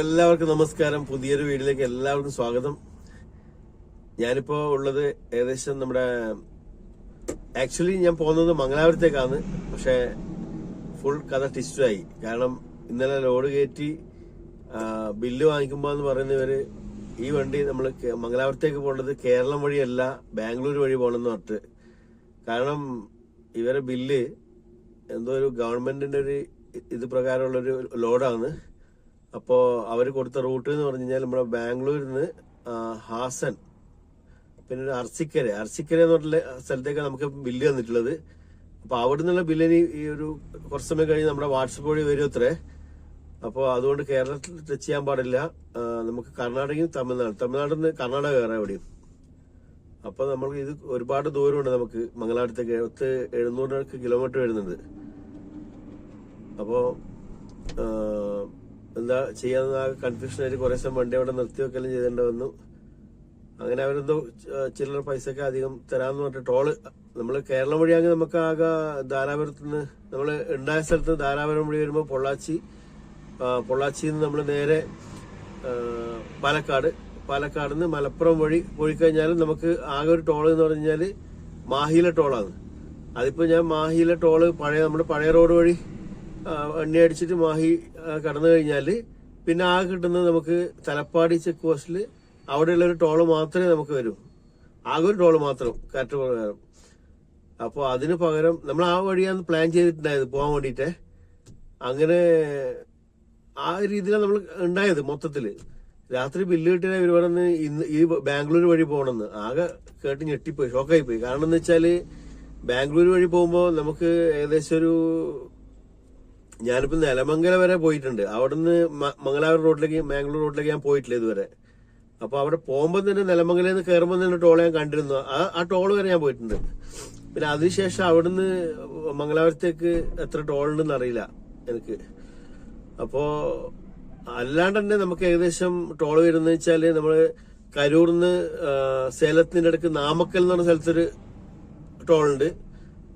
എല്ലാവർക്കും നമസ്കാരം. പുതിയൊരു വീഡിയോയിലേക്ക് എല്ലാവർക്കും സ്വാഗതം. ഞാനിപ്പോ ഉള്ളത് ഏകദേശം നമ്മുടെ ആക്ച്വലി ഞാൻ പോകുന്നത് മംഗലാപുരത്തേക്കാണ്. പക്ഷെ ഫുൾ കഥ ടിസ്റ്റായി കാരണം ഇന്നലെ ലോഡ് കയറ്റി ബില്ല് വാങ്ങിക്കുമ്പോ എന്ന് പറയുന്നവര് ഈ വണ്ടി നമ്മൾ മംഗലാപുരത്തേക്ക് പോകേണ്ടത് കേരളം വഴിയല്ല ബാംഗ്ലൂർ വഴി പോകണമെന്ന് പറഞ്ഞിട്ട്. കാരണം ഇവരെ ബില്ല് എന്തോ ഒരു ഗവൺമെന്റിന്റെ ഒരു ഇത് പ്രകാരമുള്ളൊരു ലോഡാണ്. അപ്പോ അവർ കൊടുത്ത റൂട്ട് എന്ന് പറഞ്ഞു കഴിഞ്ഞാൽ നമ്മുടെ ബാംഗ്ലൂരിൽ നിന്ന് ഹാസൻ പിന്നെ ഒരു അർസിക്കര. അർസിക്കര എന്ന് പറഞ്ഞ സ്ഥലത്തേക്ക് നമുക്ക് ബില്ല് തന്നിട്ടുള്ളത്. അപ്പൊ അവിടെ നിന്നുള്ള ബില്ലിന് ഈ ഒരു കുറച്ച് സമയം കഴിഞ്ഞ് നമ്മുടെ വാട്സപ്പ് വഴി വരും അത്രേ. അതുകൊണ്ട് കേരളത്തിൽ ടച്ച് ചെയ്യാൻ പാടില്ല. നമുക്ക് കർണാടകയും തമിഴ്നാട് തമിഴ്നാട്ടിൽ നിന്ന് കർണാടക കയറാം എവിടെയും. അപ്പൊ നമുക്ക് ഇത് ഒരുപാട് ദൂരമുണ്ട് നമുക്ക് മംഗലാടത്തേക്ക് പത്ത് എഴുന്നൂറ് കിലോമീറ്റർ വരുന്നുണ്ട്. അപ്പോ എന്താ ചെയ്യാന്ന് കൺഫ്യൂഷൻ കൺഫ്യൂഷനായിട്ട് കുറെ ദിവസം വണ്ടി അവിടെ നിർത്തി വെക്കലും ചെയ്തേണ്ടി വന്നു. അങ്ങനെ അവരെന്തോ ചില്ലറ ഒക്കെ അധികം തരാന്ന് പറഞ്ഞിട്ട് ടോൾ നമ്മൾ കേരളം വഴിയാണെങ്കിൽ നമുക്ക് ആകെ ധാരാപുരത്ത് നിന്ന് നമ്മൾ ഉണ്ടായ സ്ഥലത്ത് ധാരാപുരം വഴി വരുമ്പോൾ പൊള്ളാച്ചി പൊള്ളാച്ചിന്ന് നമ്മൾ നേരെ പാലക്കാട് പാലക്കാട് നിന്ന് മലപ്പുറം വഴി പോയി കഴിഞ്ഞാൽ നമുക്ക് ആകെ ഒരു ടോൾ എന്ന് പറഞ്ഞു മാഹിയിലെ ടോളാണ്. അതിപ്പോൾ ഞാൻ മാഹിയിലെ ടോൾ പഴയ നമ്മുടെ പഴയ റോഡ് വഴി ആ, എണ്ണ അടിച്ചിട്ട് മാഹി കടന്നു കഴിഞ്ഞാൽ പിന്നെ ആകെ കിട്ടുന്നത് നമുക്ക് തലപ്പാടി ചെക്ക് പോസ്റ്റിൽ അവിടെയുള്ള ഒരു ടോൾ മാത്രമേ നമുക്ക് വരൂ. ആകെ ഒരു ടോൾ മാത്രം കാറ്റ് പ്രകാരം. അപ്പോൾ അതിന് പകരം നമ്മൾ ആ വഴിയാണ് പ്ലാൻ ചെയ്തിട്ടുണ്ടായത് പോകാൻ വേണ്ടിയിട്ട്. അങ്ങനെ ആ രീതിയിലാണ് നമ്മൾ ഉണ്ടായത് മൊത്തത്തിൽ. രാത്രി ബില്ല് കിട്ടിയ ഇവർ പറഞ്ഞ് ഇന്ന് ഈ ബാംഗ്ലൂർ വഴി പോകണമെന്ന്. ആകെ കേട്ട് ഞെട്ടിപ്പോയി ഷോക്കായി പോയി കാരണം എന്ന് വെച്ചാൽ ബാംഗ്ലൂർ വഴി പോകുമ്പോൾ നമുക്ക് ഏകദേശം ഒരു ഞാനിപ്പോ നിലമംഗല വരെ പോയിട്ടുണ്ട്. അവിടുന്ന് മംഗലാപുരം റോഡിലേക്ക് മാംഗ്ലൂർ റോഡിലേക്ക് ഞാൻ പോയിട്ടില്ല ഇതുവരെ. അപ്പൊ അവിടെ പോകുമ്പോൾ തന്നെ നിലമംഗലയിൽ നിന്ന് കയറുമ്പോൾ തന്നെ ടോൾ ഞാൻ കണ്ടിരുന്നു. ആ ആ ടോൾ വരെ ഞാൻ പോയിട്ടുണ്ട്. പിന്നെ അതിനുശേഷം അവിടുന്ന് മംഗലാപുരത്തേക്ക് എത്ര ടോൾ ഉണ്ടെന്ന് അറിയില്ല എനിക്ക്. അപ്പോ അല്ലാണ്ട് തന്നെ നമുക്ക് ഏകദേശം ടോൾ വരുന്നത് വെച്ചാൽ നമ്മൾ കരൂർന്ന് സേലത്തിന്റെ അടുക്ക് നാമക്കൽ എന്ന് പറഞ്ഞ സ്ഥലത്തൊരു ടോൾ ഉണ്ട്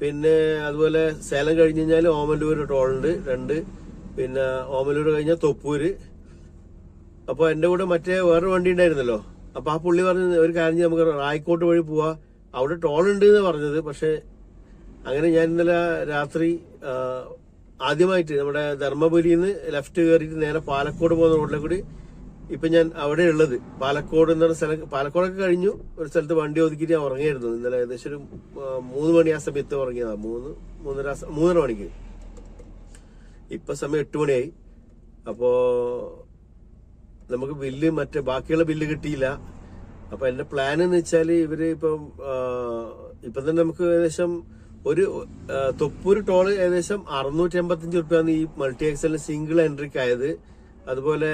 പിന്നെ അതുപോലെ സേലം കഴിഞ്ഞ് കഴിഞ്ഞാൽ ഓമല്ലൂർ ടോളുണ്ട് രണ്ട്. പിന്നെ ഓമല്ലൂർ കഴിഞ്ഞാൽ തൊപ്പൂര്. അപ്പോൾ എന്റെ കൂടെ മറ്റേ വേറൊരു വണ്ടി ഉണ്ടായിരുന്നല്ലോ. അപ്പോൾ ആ പുള്ളി പറഞ്ഞ ഒരു കാര്യം നമുക്ക് റായ്ക്കോട്ട് വഴി പോവാ. അവിടെ ടോൾ ഉണ്ട് എന്ന് പറഞ്ഞത് പക്ഷേ അങ്ങനെ ഞാൻ ഇന്നലെ രാത്രി ആദ്യമായിട്ട് നമ്മുടെ ധർമ്മപുരിയിൽ നിന്ന് ലെഫ്റ്റ് കയറിയിട്ട് നേരെ പാലക്കോട് പോകുന്ന റോഡിലെ കൂടി ഇപ്പൊ ഞാൻ അവിടെ ഉള്ളത്. പാലക്കോട് എന്നുള്ള സ്ഥലം പാലക്കോടൊക്കെ കഴിഞ്ഞു. ഒരു സ്ഥലത്ത് വണ്ടി ഒതുക്കിയിട്ട് ഞാൻ ഉറങ്ങിയായിരുന്നു. ഇന്നലെ ഏകദേശം ഒരു മൂന്ന് മണി ആ സമയത്ത് ഉറങ്ങിയതാ. മൂന്ന് മൂന്നര മൂന്നര മണിക്ക്. ഇപ്പൊ സമയം എട്ട് മണിയായി. അപ്പോ നമുക്ക് ബില്ല് മറ്റേ ബാക്കിയുള്ള ബില്ല് കിട്ടിയില്ല. അപ്പൊ എന്റെ പ്ലാൻ എന്ന് വെച്ചാൽ ഇവർ ഇപ്പം ഇപ്പൊ തന്നെ നമുക്ക് ഏകദേശം ഒരു തൊപ്പൂര് ടോൾ ഏകദേശം അറുന്നൂറ്റി എൺപത്തഞ്ച് റുപ്യാണ് ഈ മൾട്ടി എക്സലിന് സിംഗിൾ എൻട്രിക്ക് ആയത് അതുപോലെ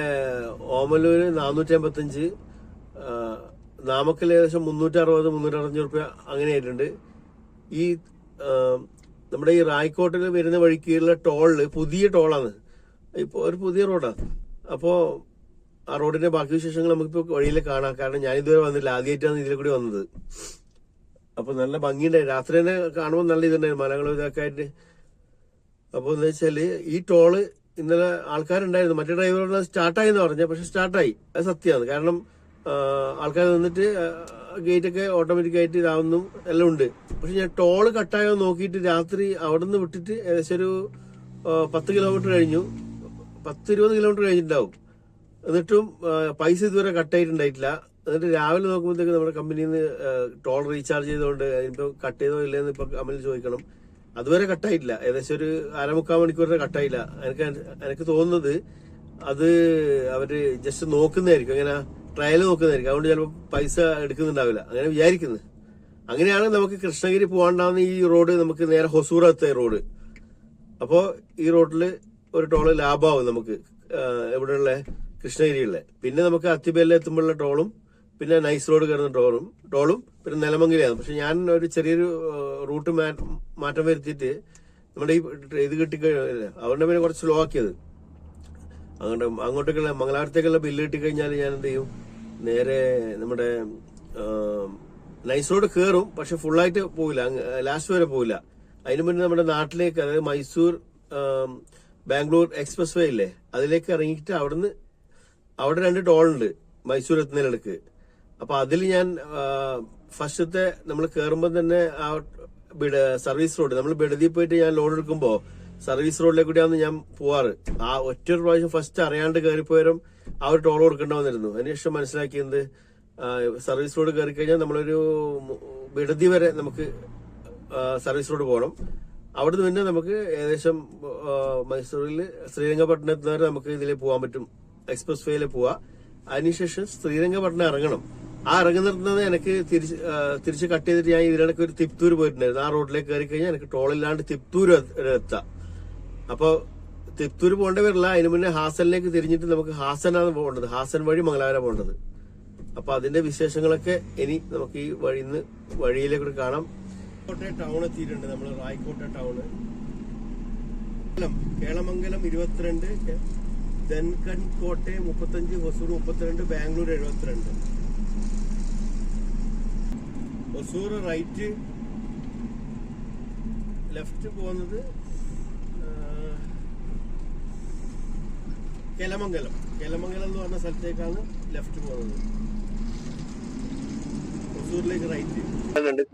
ഓമലൂര് നാനൂറ്റി അമ്പത്തഞ്ച് നാമക്കൽ ഏകദേശം മുന്നൂറ്റി അറുപത് മുന്നൂറ്റി അറുപത്തഞ്ച് റുപ്യ അങ്ങനെ ആയിട്ടുണ്ട്. ഈ നമ്മുടെ ഈ റായ്ക്കോട്ടിൽ വരുന്ന വഴിക്കുള്ള ടോളിൽ പുതിയ ടോളാണ്. ഇപ്പോൾ ഒരു പുതിയ റോഡാണ് അപ്പോൾ ആ റോഡിന്റെ ബാക്കി വിശേഷങ്ങൾ നമുക്കിപ്പോൾ വഴിയിൽ കാണാം. കാരണം ഞാൻ ഇതുവരെ വന്നില്ല. ആദ്യമായിട്ടാണ് ഇതിലെ കൂടി വന്നത്. അപ്പോൾ നല്ല ഭംഗിയുണ്ടായി രാത്രി തന്നെ കാണുമ്പോൾ നല്ല ഇതുണ്ടായിരുന്നു മലകളും ഇതൊക്കെ ആയിട്ട്. അപ്പോൾ എന്താ വെച്ചാൽ ഈ ടോൾ ഇന്നലെ ആൾക്കാരുണ്ടായിരുന്നു. മറ്റേ ഡ്രൈവറോട് സ്റ്റാർട്ടായി എന്ന് പറഞ്ഞു. പക്ഷെ സ്റ്റാർട്ടായി അത് സത്യമാണ്. കാരണം ആൾക്കാർ നിന്നിട്ട് ഗേറ്റൊക്കെ ഓട്ടോമാറ്റിക് ആയിട്ട് ഇതാവുന്നു. എല്ലാം ഉണ്ട്. പക്ഷെ ഞാൻ ടോൾ കട്ടായോ നോക്കിയിട്ട് രാത്രി അവിടെ നിന്ന് വിട്ടിട്ട് ഏകദേശം ഒരു പത്ത് കിലോമീറ്റർ കഴിഞ്ഞു. പത്ത് ഇരുപത് കിലോമീറ്റർ കഴിഞ്ഞിട്ടുണ്ടാവും. എന്നിട്ടും പൈസ ഇതുവരെ കട്ടായിട്ടുണ്ടായിട്ടില്ല. എന്നിട്ട് രാവിലെ നോക്കുമ്പോഴത്തേക്ക് നമ്മുടെ കമ്പനിയിൽ നിന്ന് ടോൾ റീചാർജ് ചെയ്തുകൊണ്ട് ഇപ്പൊ കട്ട് ചെയ്തോ ഇല്ലെന്ന് ഇപ്പൊ കമ്പനി ചോദിക്കണം. അതുവരെ കട്ടായിട്ടില്ല. ഏകദേശം ഒരു അരമുക്കാൽ മണിക്കൂർ വരെ കട്ടായില്ല. എനിക്ക് എനിക്ക് തോന്നുന്നത് അത് അവർ ജസ്റ്റ് നോക്കുന്നതായിരിക്കും. അങ്ങനെ ട്രയൽ നോക്കുന്നതായിരിക്കും. അതുകൊണ്ട് ചിലപ്പോൾ പൈസ എടുക്കുന്നുണ്ടാവില്ല. അങ്ങനെ വിചാരിക്കുന്നത് അങ്ങനെയാണ് നമുക്ക് കൃഷ്ണഗിരി പോകാണ്ടാവുന്ന ഈ റോഡ് നമുക്ക് നേരെ ഹൊസൂർ എത്തിയ റോഡ് അപ്പോൾ ഈ റോഡിൽ ഒരു ടോൾ ലാഭമാവും നമുക്ക് എവിടെയുള്ള കൃഷ്ണഗിരിയുള്ള പിന്നെ നമുക്ക് അത്തിബേലിൽ എത്തുമ്പോഴുള്ള ടോളും പിന്നെ നൈസ് റോഡ് കയറുന്ന ടോളും ടോളും പിന്നെ നിലമംഗലയാണ് പക്ഷെ ഞാൻ ഒരു ചെറിയൊരു റൂട്ട് മാറ്റം വരുത്തിയിട്ട് നമ്മുടെ ഈ ഇത് കിട്ടിക്കഴിഞ്ഞ അവരുടെ പിന്നെ കുറച്ച് സ്ലോ ആക്കിയത്. അങ്ങോട്ട് അങ്ങോട്ടേക്കുള്ള മംഗലാപുരത്തേക്കുള്ള ബില്ല് കിട്ടിക്കഴിഞ്ഞാൽ ഞാൻ എന്ത് ചെയ്യും? നേരെ നമ്മുടെ നൈസ് റോഡ് കയറും പക്ഷെ ഫുള്ളായിട്ട് പോവില്ല. ലാസ്റ്റ് വരെ പോവില്ല. അതിനു മുന്നേ നമ്മുടെ നാട്ടിലേക്ക് അതായത് മൈസൂർ ബാംഗ്ലൂർ എക്സ്പ്രസ് വേ ഇല്ലേ അതിലേക്ക് ഇറങ്ങിയിട്ട് അവിടുന്ന് അവിടെ രണ്ട് ടോൾ ഉണ്ട് മൈസൂർ എത്തുന്നതിനിടക്ക്. അപ്പൊ അതിൽ ഞാൻ ഫസ്റ്റത്തെ നമ്മൾ കേറുമ്പോൾ തന്നെ ആ സർവീസ് റോഡ് നമ്മൾ ബിഡതി പോയിട്ട് ഞാൻ ലോഡ് എടുക്കുമ്പോൾ സർവീസ് റോഡിലേക്ക് കൂടിയാണ് ഞാൻ പോവാറ്. ആ ഒറ്റ ഒരു പ്രാവശ്യം ഫസ്റ്റ് അറിയാണ്ട് കയറിപ്പോയാലും ആ ഒരു ടോൾ കൊടുക്കേണ്ട വന്നിരുന്നു അതിനുശേഷം മനസ്സിലാക്കിയത് സർവീസ് റോഡ് കയറി കഴിഞ്ഞാൽ നമ്മളൊരു ബിഡതി വരെ നമുക്ക് സർവീസ് റോഡ് പോകണം അവിടുന്ന് പിന്നെ നമുക്ക് ഏകദേശം മൈസൂരിൽ ശ്രീരംഗപട്ടണത്ത് വരെ നമുക്ക് ഇതിൽ പോകാൻ പറ്റും. എക്സ്പ്രസ് വേയിൽ പോവാ. അതിനുശേഷം ശ്രീരംഗപട്ടണം ഇറങ്ങണം. ആ ഇറങ്ങുന്നിടത്ത് എനിക്ക് തിരിച്ച് തിരിച്ച് കട്ട് ചെയ്തിട്ട് ഞാൻ ഇതിനിടയ്ക്ക് ഒരു തിപ്തൂർ പോയിട്ടുണ്ടായിരുന്നു. ആ റോഡിലേക്ക് കയറി കഴിഞ്ഞാൽ എനിക്ക് ടോളില്ലാണ്ട് തിപ്തൂർ എത്താം. അപ്പോൾ തിപ്തൂർ പോകേണ്ട വരില്ല അതിന് മുന്നേ ഹാസനിലേക്ക് തിരിഞ്ഞിട്ട് നമുക്ക് ഹാസനാണ് പോകേണ്ടത്. ഹാസൻ വഴി മംഗലാപുരം പോകേണ്ടത്. അപ്പോൾ അതിന്റെ വിശേഷങ്ങളൊക്കെ ഇനി നമുക്ക് ഈ വഴിന്ന് വഴിയിലേക്ക് കാണാം. കോട്ടയം ടൗൺ എത്തിയിട്ടുണ്ട് നമ്മൾ റായിക്കോട്ടെ ടൗണ് കേളമംഗലം ഇരുപത്തിരണ്ട് ദൻകൺ കോട്ടയം മുപ്പത്തഞ്ച് ഹൊസൂർ മുപ്പത്തിരണ്ട് ബാംഗ്ലൂർ എഴുപത്തിരണ്ട്. ഹൊസൂർ റൈറ്റ് ലെഫ്റ്റ് പോകുന്നത് കെലമംഗലം. കേലമംഗലം എന്ന് പറഞ്ഞ സ്ഥലത്തേക്കാണ് ലെഫ്റ്റ് പോകുന്നത്. ഒസൂറിലേക്ക് റൈറ്റ്.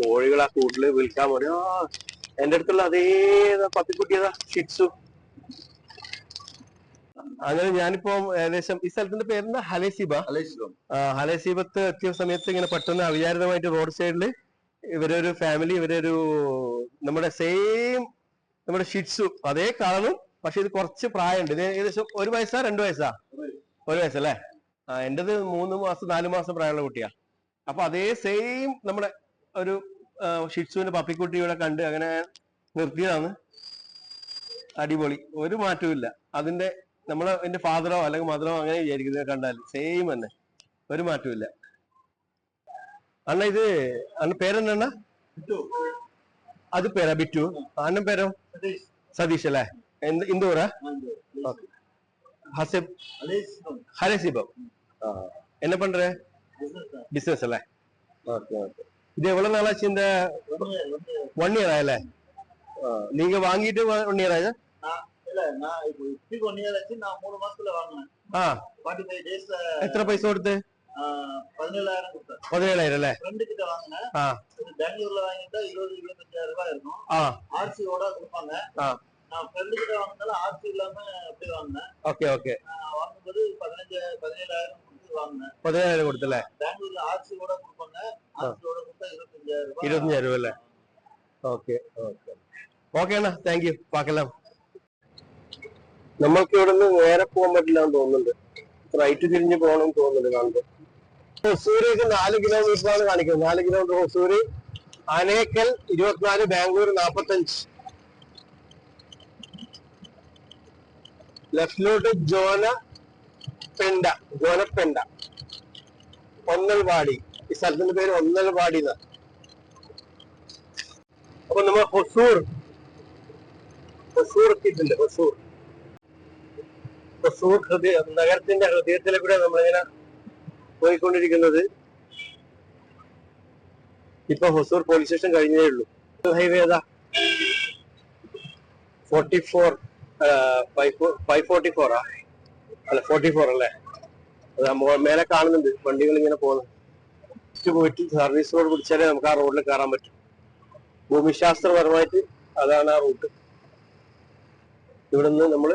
കോഴികൾ ആ കൂട്ടിൽ വിൽക്കാൻ പറയും എന്റെ അടുത്തുള്ള അതേ പത്തിക്കുട്ടിയതാ ഷിറ്റ്സു. അങ്ങനെ ഞാനിപ്പോ ഏകദേശം ഈ സ്ഥലത്തിന്റെ പേരെന്താ? ഹലേസിബ. ഹലേസീബത്ത് എത്തിയ സമയത്ത് ഇങ്ങനെ പെട്ടെന്ന് അവിചാരിതമായിട്ട് റോഡ് സൈഡിൽ ഇവരൊരു ഫാമിലി ഇവരൊരു നമ്മുടെ സെയിം നമ്മുടെ ഷിറ്റ്സു അതേ കാണും പക്ഷെ ഇത് കുറച്ച് പ്രായമുണ്ട്. ഇത് ഏകദേശം ഒരു വയസ്സാ രണ്ടു വയസ്സാ? ഒരു വയസ്സല്ലേ ആ എന്റേത് മൂന്ന് മാസം നാല് മാസം പ്രായമുള്ള കുട്ടിയാ. അപ്പൊ അതേ സെയിം നമ്മുടെ ഒരു ഷിറ്റ്സുവിന്റെ പപ്പിക്കുട്ടി ഇവിടെ കണ്ട് അങ്ങനെ നിർത്തിയതാണ്. അടിപൊളി. ഒരു മാറ്റവും ഇല്ല. അതിന്റെ നമ്മളെ എന്റെ ഫാദറോ അല്ലെങ്കിൽ മദറോ അങ്ങനെ വിചാരിക്കുന്നത് കണ്ടാൽ സെയിം തന്നെ ഒരു മാറ്റവും ഇല്ല അണ്ണ ഇത് അണ്ണ പേരെന്താ അത് പേരാ ബിറ്റു അണ്ണൻ പേരോ സതീഷ് അല്ലേ എന്ത് ഇന്ത് ഊരാ ഹസിബ് ஹரேசிபம் என்ன பண்ற பிசினஸ் அல்ல ஓகே ஓகே இது எவ்வளவு நாளாச்சு இந்த ஒன் இயர் ஆயில நீங்க வாங்கிட்டு ஒன் இயர் ஆயிடுச்சா இல்ல நான் இப்போ இப்படி ஒன் இயர் ஆச்சு நான் மூணு மாசத்துல வாங்கினேன் ஃபார்ட்டி ஃபைவ் டேஸ்ல எத்தனை பைசா கொடுத்து பதினேழாயிரம் கொடுத்தேன் பதினேழாயிரம் இல்ல ஃப்ரெண்டு கிட்ட வாங்கினேன் பெங்களூர்ல வாங்கிட்டா இருபது இருபத்தஞ்சாயிரம் ரூபாய் இருக்கும் ஆர்சியோட கொடுப்பாங்க நான் ஃப்ரெண்டு கிட்ட வாங்கினால ஆர்சி இல்லாம அப்படி வாங்கினேன் ஓகே ஓகே வாங்கும்போது பதினஞ்சு பதினேழாயிரம் வாங்கினேன் பதினேழாயிரம் கொடுத்தல பெங்களூர்ல ஆர்சியோட கொடுப்பாங்க ஆர்சியோட கொடுத்தா இருபத்தஞ்சாயிரம் ரூபாய் இருபத்தஞ்சாயிரம் ரூபாய் ஓகே ஓகே ஓகே அண்ணா தேங்க்யூ பார்க்கலாம் നമ്മൾക്ക് ഇവിടെ നിന്ന് നേരെ പോകാൻ പറ്റില്ല എന്ന് തോന്നുന്നുണ്ട്. റൈറ്റ് തിരിഞ്ഞു പോകണം തോന്നുന്നുണ്ട് കാണുമ്പോൾ ഹൊസൂരേക്ക് നാല് കിലോമീറ്റർ ആണ് കാണിക്കുന്നത്. നാല് കിലോമീറ്റർ ഹൊസൂര് ആനേക്കൽ ഇരുപത്തിനാല് ബാംഗ്ലൂർ നാപ്പത്തഞ്ച്. ലെഫ്റ്റിലോട്ട് ജോന പെണ്ട ജോനപ്പെണ്ട ഒന്നൽവാടി. ഈ സ്ഥലത്തിന്റെ പേര് ഒന്നൽവാടി എന്നാ. അപ്പൊ നമ്മൾ ഹൊസൂർ ഹൊസൂർ എത്തിയിട്ടുണ്ട് ഹൊസൂർ. ഹൊസൂർ ഹൃദയ നഗരത്തിന്റെ ഹൃദയത്തിലെ കൂടെ നമ്മളിങ്ങനെ പോയിക്കൊണ്ടിരിക്കുന്നത്. ഇപ്പൊ ഹൊസൂർ പോലീസ് സ്റ്റേഷൻ കഴിഞ്ഞേ ഉള്ളൂ. ഹൈവേ ഏതാ? ഫോർട്ടി ഫോർ ഫൈവ് ഫോർട്ടി ഫോറാ അല്ല ഫോർട്ടി ഫോർ അല്ലേ? അത് മേലെ കാണുന്നുണ്ട്. വണ്ടികൾ ഇങ്ങനെ പോകുന്നത് പോയിട്ട് സർവീസ് റോഡ് പിടിച്ചാലേ നമുക്ക് ആ റോഡിൽ കയറാൻ പറ്റും. ഭൂമിശാസ്ത്രപരമായിട്ട് അതാണ് ആ റൂട്ട് ഇവിടുന്ന് നമ്മൾ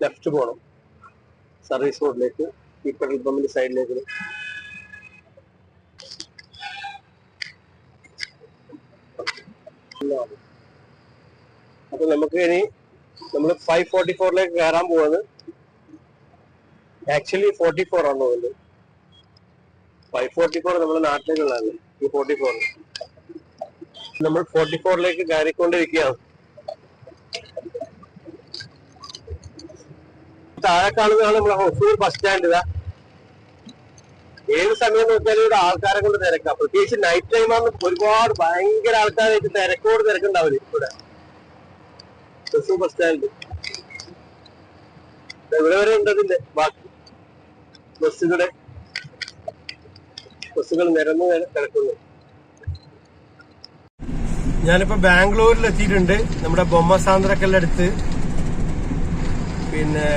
ലെഫ്റ്റ് പോകണം സർവീസ് റോഡിലേക്ക് ഈ പെട്രോൾ പമ്പിന്റെ സൈഡിലേക്ക്. അപ്പൊ നമുക്ക് ഇനി നമ്മൾ ഫൈവ് ഫോർട്ടി ഫോറിലേക്ക് കയറാൻ പോകുന്നത് ആക്ച്വലി ഫോർട്ടി ഫോർ ആണ് തോന്നുന്നത് ഫൈവ് ഫോർട്ടി ഫോർ നമ്മുടെ നാട്ടിലേക്കുള്ളതാണ് ഈ ഫോർട്ടി ഫോർ നമ്മൾ ഫോർട്ടി ഫോറിലേക്ക് കയറിക്കൊണ്ടിരിക്കുകയാണ്. താഴെ കാണുന്നതാണ് നമ്മുടെ ഹൊസൂർ ബസ് സ്റ്റാൻഡ് ഏത് സമയം നോക്കിയാലും ഇവിടെ ആൾക്കാരെ കൊണ്ട് തിരക്കാം. പ്രത്യേകിച്ച് നൈറ്റ് ടൈം ആണ് ഒരുപാട് ഭയങ്കര ആൾക്കാരായിട്ട് തിരക്കോട് തിരക്കുണ്ടാവില്ല ഇവിടെ. ഹൊസൂർ ബസ് സ്റ്റാൻഡ് ഇവിടെ വരെ ഉണ്ട് അതിന്റെ ബാക്കി ബസ്സുകളെ. ബസ്സുകൾ നിരന്ന് കിടക്കുന്നു. ഞാനിപ്പോ ബാംഗ്ലൂരിൽ എത്തിയിട്ടുണ്ട് നമ്മുടെ ബൊമ്മ അടുത്ത്. പിന്നെ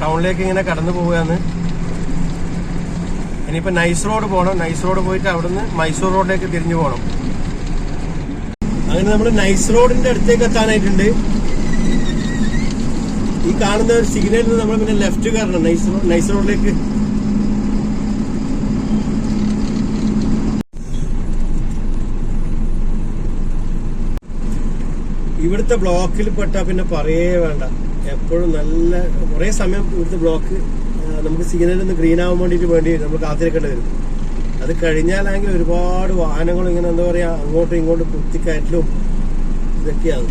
ടൗണിലേക്ക് ഇങ്ങനെ കടന്നു പോവുകയാണ്. ഇനിയിപ്പോ നൈസ് റോഡ് പോകണം നൈസ് റോഡ് പോയിട്ട് അവിടുന്ന് മൈസൂർ റോഡിലേക്ക് തിരിഞ്ഞു പോകണം അങ്ങനെ നമ്മൾ നൈസ് റോഡിന്റെ അടുത്തേക്ക് എത്താനായിട്ടുണ്ട്. ഈ കാണുന്ന ഒരു സിഗ്നലിൽ നമ്മൾ പിന്നെ ലെഫ്റ്റ് കയറണം. നൈസ് നൈസ് റോഡിലേക്ക് ഇവിടുത്തെ ബ്ലോക്കിൽ പെട്ടാ പിന്നെ പറയേ വേണ്ട. എപ്പോഴും നല്ല കുറേ സമയം ഇവിടുത്തെ ബ്ലോക്ക് നമുക്ക് സിഗ്നൽ ഒന്ന് ഗ്രീൻ ആവാൻ വേണ്ടിയിട്ട് വേണ്ടി നമ്മൾ കാത്തിരിക്കേണ്ടി വരും. അത് കഴിഞ്ഞാലാണെങ്കിൽ ഒരുപാട് വാഹനങ്ങൾ ഇങ്ങനെ എന്താ പറയാ അങ്ങോട്ടും ഇങ്ങോട്ടും കുത്തിക്കയറ്റലും ഇതൊക്കെയാണ്.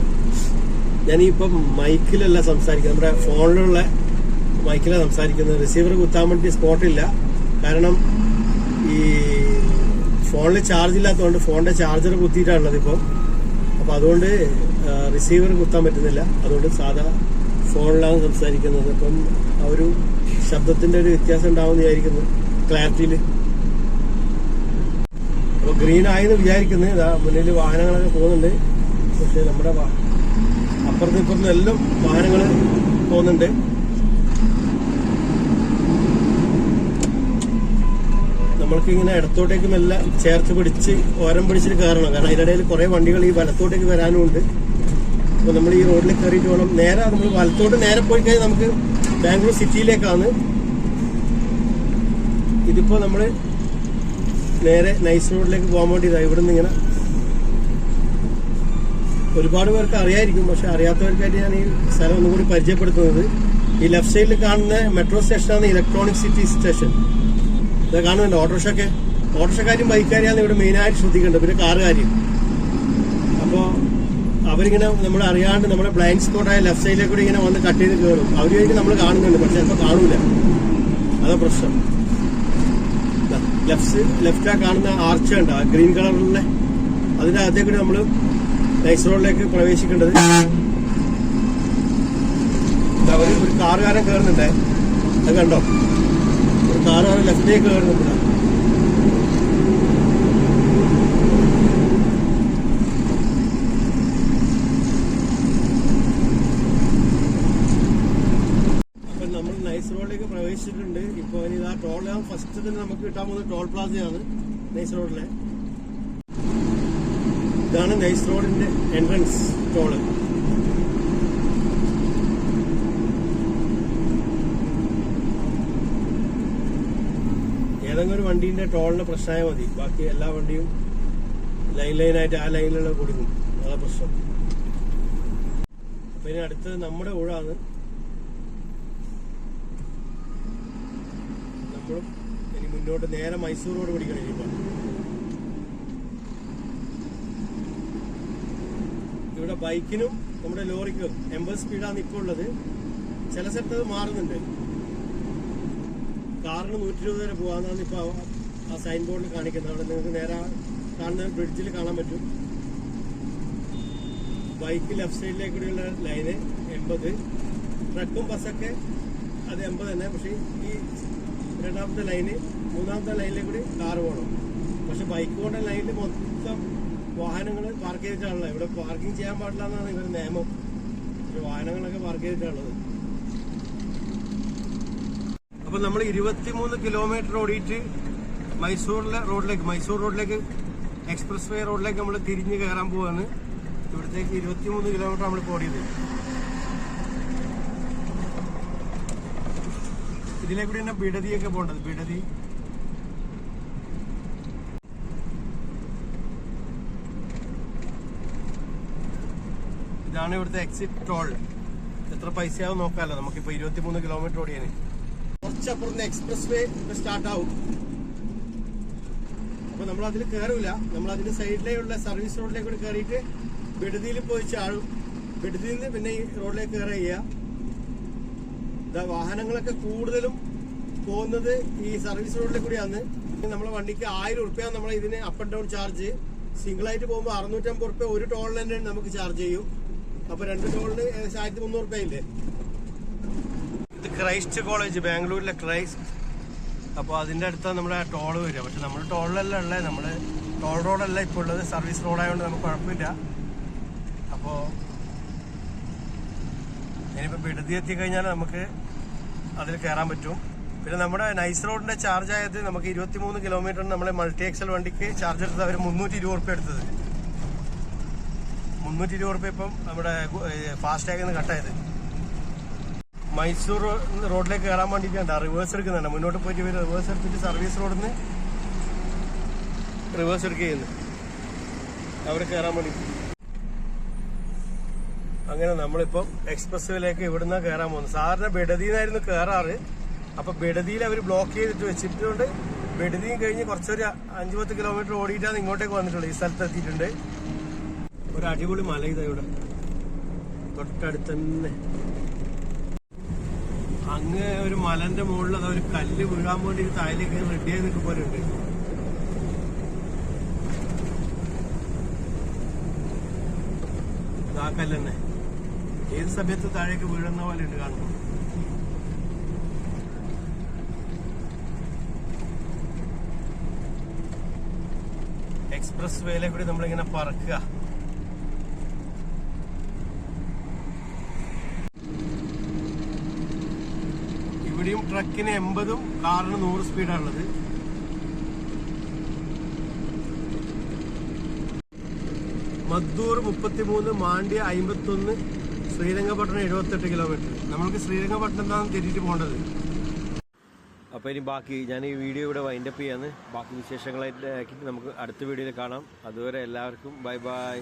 ഞാനിപ്പം മൈക്കിലല്ല സംസാരിക്കുന്നത് നമ്മുടെ ഫോണിലുള്ള മൈക്കിലാണ് സംസാരിക്കുന്നത്. റിസീവർ കുത്താൻ വേണ്ടി സ്പോട്ടില്ല കാരണം ഈ ഫോണിൽ ചാർജ് ഇല്ലാത്തതുകൊണ്ട് ഫോണിന്റെ ചാർജർ കുത്തിയിട്ടാണുള്ളത് ഇപ്പം. അപ്പൊ അതുകൊണ്ട് റിസീവർ കുത്താൻ പറ്റുന്നില്ല. അതുകൊണ്ട് സാധാ ഫോണിലാണ് സംസാരിക്കുന്നത്. അപ്പം ആ ഒരു ശബ്ദത്തിന്റെ ഒരു വ്യത്യാസം ഉണ്ടാവും വിചാരിക്കുന്നു. ക്ലാരിറ്റിയിൽ അപ്പൊ ഗ്രീൻ ആയെന്ന് വിചാരിക്കുന്നത് ഇതാ മുന്നിൽ വാഹനങ്ങളൊക്കെ പോകുന്നുണ്ട്. പക്ഷെ നമ്മുടെ അപ്പുറത്തും ഇപ്പുറത്തും എല്ലാം വാഹനങ്ങൾ പോകുന്നുണ്ട്. നമ്മൾക്ക് ഇങ്ങനെ ഇടത്തോട്ടേക്കും എല്ലാം ചേർത്ത് പിടിച്ച് ഓരം പിടിച്ചിട്ട് കയറണം. കാരണം അതിനിടയിൽ കുറെ വണ്ടികൾ ഈ വലത്തോട്ടേക്ക് വരാനും ഉണ്ട് അപ്പൊ നമ്മൾ ഈ റോഡിൽ കയറിയിട്ട് വേണം. നേരെ നമ്മൾ വലത്തോട്ട് നേരെ പോയി കഴിഞ്ഞാൽ നമുക്ക് ബാംഗ്ലൂർ സിറ്റിയിലേക്കാണ്. ഇതിപ്പോ നമ്മൾ നേരെ നൈസ് റോഡിലേക്ക് പോകാൻ വേണ്ടി ഇതാ നിന്ന് ഇങ്ങനെ. ഒരുപാട് പേർക്ക് അറിയായിരിക്കും പക്ഷെ അറിയാത്തവർക്കായിട്ട് ഞാൻ ഈ സ്ഥലം ഒന്നും കൂടി പരിചയപ്പെടുത്തുന്നത്. ഈ ലെഫ്റ്റ് സൈഡിൽ കാണുന്ന മെട്രോ സ്റ്റേഷനാണ് ഇലക്ട്രോണിക് സിറ്റി സ്റ്റേഷൻ. ഇത് കാണുന്നുണ്ട്? ഓട്ടോറിക്ഷയൊക്കെ ഓട്ടോറിക്ഷക്കാരും ബൈക്കാരെയാണ് ഇവിടെ മെയിനായിട്ട് ശ്രദ്ധിക്കേണ്ടത് പിന്നെ കാറുകാരും. അപ്പോൾ അവരിങ്ങനെ നമ്മൾ അറിയാണ്ട് നമ്മുടെ ബ്ലൈൻഡ് സ്പോട്ടായ ലെഫ്റ്റ് സൈഡിലേക്ക് കൂടി ഇങ്ങനെ വന്ന് കട്ട് ചെയ്ത് കയറും കഴിഞ്ഞ് നമ്മൾ കാണുന്നുണ്ട് പക്ഷെ ചിലപ്പോൾ കാണൂല. അതാ പ്രശ്നം. ലെഫ്റ്റ് ലെഫ്റ്റാ കാണുന്ന ആർച്ച ഉണ്ട് ഗ്രീൻ കളറിലുള്ള അതിന്റെ കൂടി നമ്മൾ നൈസ് റോഡിലേക്ക് പ്രവേശിക്കേണ്ടത്. ഒരു കാറുകാരൻ കയറുന്നുണ്ടേ അത് കണ്ടോ? ഒരു കാറുകാരൻ ലെഫ്റ്റിലേക്ക് കയറുന്നുണ്ട് അപ്പൊ നമ്മൾ നൈസ് റോഡിലേക്ക് പ്രവേശിച്ചിട്ടുണ്ട് ഇപ്പൊ ഇനി ഇതാ ടോൾ ഫസ്റ്റ് തന്നെ നമുക്ക് കിട്ടാൻ പോകുന്ന ടോൾ പ്ലാസയാണ് നൈസ് റോഡിലെ. ഇതാണ് നൈസ് റോഡിന്റെ എൻട്രൻസ് ടോൾ ഏതെങ്കിലും ഒരു വണ്ടീന്റെ ടോളിന് പ്രശ്നമായ മതി. ബാക്കി എല്ലാ വണ്ടിയും ലൈൻ ലൈനായിട്ട് ആ ലൈനിലുള്ള കൊടുക്കും. അതാ പ്രശ്നം. അപ്പൊ ഇനി അടുത്തത് നമ്മുടെ ഊഴാണ് നമ്മളും ഇനി മുന്നോട്ട് നേരെ മൈസൂർ റോഡ് പിടിക്കണം ഇനിയിപ്പോ ഇവിടെ ബൈക്കിനും നമ്മുടെ ലോറിക്കും എൺപത് സ്പീഡാണ് ഇപ്പോൾ ഉള്ളത്. ചില സ്ഥലത്ത് അത് മാറുന്നുണ്ട്. കാറിന് നൂറ്റി ഇരുപത് വരെ പോകാന്നാണ് ഇപ്പോൾ ആ സൈൻ ബോർഡിൽ കാണിക്കുന്നത്. അവിടെ നിങ്ങൾക്ക് നേരെ കാണുന്ന ബ്രിഡ്ജിൽ കാണാൻ പറ്റും. ബൈക്ക് ലെഫ്റ്റ് സൈഡിലേക്ക് കൂടിയുള്ള ലൈന് എൺപത്. ട്രക്കും ബസ്സൊക്കെ അത് എൺപത് തന്നെ. പക്ഷേ ഈ രണ്ടാമത്തെ ലൈന് മൂന്നാമത്തെ ലൈനിൽ കൂടി കാർ പോകണം പക്ഷെ ബൈക്ക് പോകേണ്ട ലൈനിൽ മൊത്തം വാഹനങ്ങൾ പാർക്ക് ചെയ്തിട്ടാണല്ലോ ഇവിടെ പാർക്കിംഗ് ചെയ്യാൻ പാടില്ല എന്നാണ് ഇവരുടെ നിയമം. വാഹനങ്ങളൊക്കെ പാർക്ക് ചെയ്തിട്ടുള്ളത് അപ്പൊ നമ്മൾ ഇരുപത്തിമൂന്ന് കിലോമീറ്റർ ഓടിയിട്ട് മൈസൂരിലെ റോഡിലേക്ക് മൈസൂർ റോഡിലേക്ക് എക്സ്പ്രസ് വേ റോഡിലേക്ക് നമ്മൾ തിരിഞ്ഞ് കയറാൻ പോവാണ്. ഇവിടത്തേക്ക് ഇരുപത്തിമൂന്ന് കിലോമീറ്റർ നമ്മൾ ഓടിയത് ഇതിലേക്കൂടി കൂടി തന്നെ ബിഡതിയൊക്കെ പോകേണ്ടത്. ബിഡതി ഇതാണ് ഇവിടുത്തെ എക്സിറ്റ് ടോൾ എത്ര പൈസയാവും നോക്കാമല്ലോ നമുക്കിപ്പോ ഇരുപത്തിമൂന്ന് കിലോമീറ്റർ ഓടിയാണ് കുറച്ചപ്പുറത്ത് എക്സ്പ്രസ് വേ സ്റ്റാർട്ട് ആവും. അപ്പൊ നമ്മൾ അതിൽ കയറൂല നമ്മൾ അതിന്റെ സൈഡിലേക്കുള്ള സർവീസ് റോഡിലേക്ക് കയറിയിട്ട് ബിഡതിയിൽ പോയി ചാടും. ബിഡതിയിൽ നിന്ന് പിന്നെ ഈ റോഡിലേക്ക് കയറുക ചെയ്യുക വാഹനങ്ങളൊക്കെ കൂടുതലും പോകുന്നത് ഈ സർവീസ് റോഡിൽ കൂടിയാണ് നമ്മളെ വണ്ടിക്ക് ആയിരം ഉറുപ്പ്യ നമ്മൾ ഇതിന് up and down charge single ആയിട്ട് പോകുമ്പോൾ അറുന്നൂറ്റമ്പത് ഉറുപ്പ്യ ഒരു ടോൾ തന്നെ നമുക്ക് ചാർജ് ചെയ്യും. അപ്പൊ രണ്ട് ടോളിന് ഏകദേശം ആയിരത്തി മുന്നൂറ് രൂപയില്ലേ ഇത് ക്രൈസ്റ്റ് കോളേജ് ബാംഗ്ലൂരിലെ ക്രൈസ്റ്റ്. അപ്പോൾ അതിന്റെ അടുത്ത് നമ്മുടെ ടോൾ വരിക. പക്ഷെ നമ്മൾ ടോളിലല്ല ഉള്ളത് നമ്മൾ ടോൾ റോഡല്ല ഇപ്പോൾ ഉള്ളത്. സർവീസ് റോഡായതുകൊണ്ട് നമുക്ക് കുഴപ്പമില്ല. അപ്പോൾ ഇനിയിപ്പോൾ വിടുതി എത്തിക്കഴിഞ്ഞാൽ നമുക്ക് അതിൽ കയറാൻ പറ്റും. പിന്നെ നമ്മുടെ നൈസ് റോഡിന്റെ ചാർജ് ആയത് നമുക്ക് ഇരുപത്തിമൂന്ന് കിലോമീറ്റർ നമ്മളെ മൾട്ടി എക്സൽ വണ്ടിക്ക് ചാർജ് എടുത്തത്. അവർ മുന്നൂറ്റി ഇരുപത് റുപ്യ എടുത്തത്. മുന്നൂറ്റി ഇരുപത് റുപ്യ ഇപ്പം നമ്മുടെ ഫാസ്റ്റ് ടാഗിൽ നിന്ന് കട്ടായത്. മൈസൂർ റോഡിലേക്ക് കയറാൻ വേണ്ടിയിട്ടാണ് റിവേഴ്സ് എടുക്കുന്നുണ്ട്. മുന്നോട്ട് പോയിട്ട് ഇവർ റിവേഴ്സ് എടുത്തിട്ട് സർവീസ് റോഡിൽ നിന്ന് റിവേഴ്സ് എടുക്കുകയുന്നു അവിടെ കയറാൻ വേണ്ടി. അങ്ങനെ നമ്മളിപ്പം എക്സ്പ്രസ് വേയിലേക്ക് ഇവിടുന്ന് കയറാൻ പോകുന്നു സാധാരണ നിന്നായിരുന്നു കയറാറ്. അപ്പൊ ബെഡതിയിൽ അവർ ബ്ലോക്ക് ചെയ്തിട്ട് വെച്ചിട്ടുണ്ട്. ബെഡതിയും കഴിഞ്ഞ് കുറച്ചൊരു അഞ്ചു പത്ത് കിലോമീറ്റർ ഓടിയിട്ടാണ് ഇങ്ങോട്ടേക്ക് വന്നിട്ടുള്ളത്. ഈ സ്ഥലത്ത് എത്തിയിട്ടുണ്ട് ഒരു അടിപൊളി മല ഇതാ ഇവിടെ. തൊട്ടടുത്ത് തന്നെ. അങ്ങ് ഒരു മലന്റെ മുകളിൽ അത് ഒരു കല്ല് വീഴാൻ വേണ്ടി താഴേക്ക് റെഡിയായി പോലെ ഉണ്ട് ആ കല്ല് തന്നെ ഏത് സമയത്ത് താഴേക്ക് വീഴുന്ന പോലെ ഉണ്ട് കാണുമ്പോൾ എക്സ്പ്രസ് വേയിലെ കൂടി നമ്മളിങ്ങനെ പറക്കുക. ഇവിടെയും ട്രക്കിന് എൺപതും കാറിന് നൂറ് സ്പീഡാണുള്ളത്. മദ്ദൂർ മുപ്പത്തിമൂന്ന് മാണ്ഡ്യ അമ്പത്തൊന്ന് ശ്രീരംഗപട്ടണം എഴുപത്തെട്ട് കിലോമീറ്റർ നമ്മൾക്ക് ശ്രീരംഗപട്ടണം എന്നാണ് തിരിച്ചു പോകേണ്ടത്. അപ്പോൾ ഇനി ബാക്കി ഞാൻ ഈ വീഡിയോ ഇവിടെ വൈൻഡപ്പ് ചെയ്യാന്ന്. ബാക്കി വിശേഷങ്ങളായിട്ട് നമുക്ക് അടുത്ത വീഡിയോയിൽ കാണാം. അതുവരെ എല്ലാവർക്കും ബൈ ബൈ